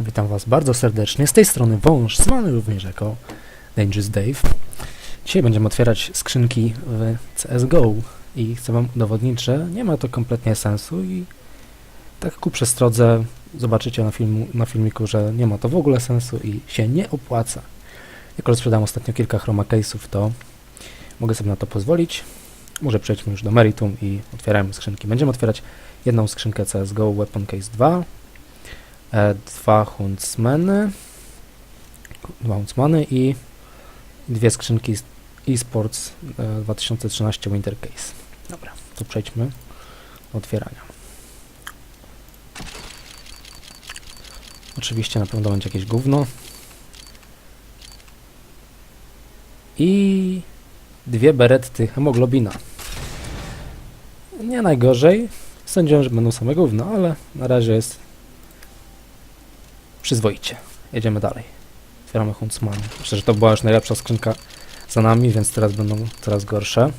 Witam Was bardzo serdecznie. Z tej strony wąż, zwany również jako Dangerous Dave. Dzisiaj będziemy otwierać skrzynki w CSGO i chcę Wam udowodnić, że nie ma to kompletnie sensu i tak ku przestrodze zobaczycie na, filmu, na filmiku, że nie ma to w ogóle sensu i się nie opłaca. Jako, że sprzedałem ostatnio kilka chroma case'ów, to mogę sobie na to pozwolić. Może przejdźmy już do meritum i otwierajmy skrzynki. Będziemy otwierać jedną skrzynkę CSGO Weapon Case 2, e, dwa Huntsmany, dwa Huntsmany i dwie skrzynki eSports e, 2013 Winter Case. Dobra, to przejdźmy do otwierania. Oczywiście na pewno będzie jakieś gówno. I dwie beretty hemoglobina. Nie najgorzej. Sądziłem, że będą same gówno, ale na razie jest przyzwoicie. Jedziemy dalej. Otwieramy Huntsman. Myślę, że to była już najlepsza skrzynka za nami, więc teraz będą coraz gorsze.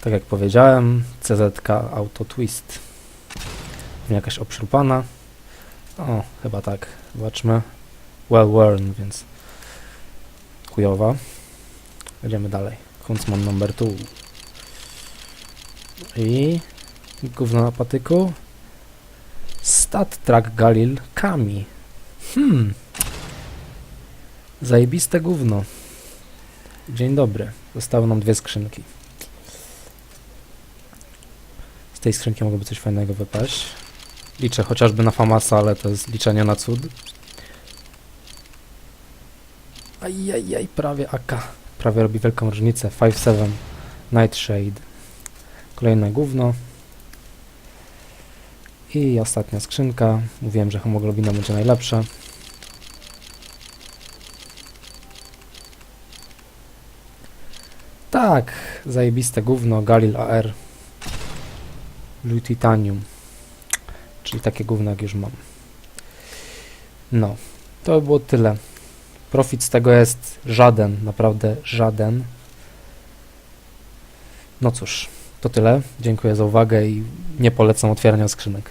Tak jak powiedziałem, CZK Auto Twist. Jakaś obszrupana. O, chyba tak. Zobaczmy. Well worn, więc chujowa. Jedziemy dalej. Huntsman number 2. I gówno na patyku. Stat Track Galil Kami. Hmm. Zajebiste gówno. Dzień dobry. Zostały nam dwie skrzynki. Z tej skrzynki mogłoby coś fajnego wypaść. Liczę chociażby na Famasa, ale to jest liczenie na cud. Ajajaj, prawie AK. Prawie robi wielką różnicę. 5-7 Nightshade. Kolejne gówno. I ostatnia skrzynka. Mówiłem, że hemoglobina będzie najlepsza. Tak, zajebiste gówno, Galil AR. Blue Titanium. Czyli takie gówno jak już mam. No, to by było tyle. Profit z tego jest żaden, naprawdę żaden. No cóż, to tyle. Dziękuję za uwagę i nie polecam otwierania skrzynek.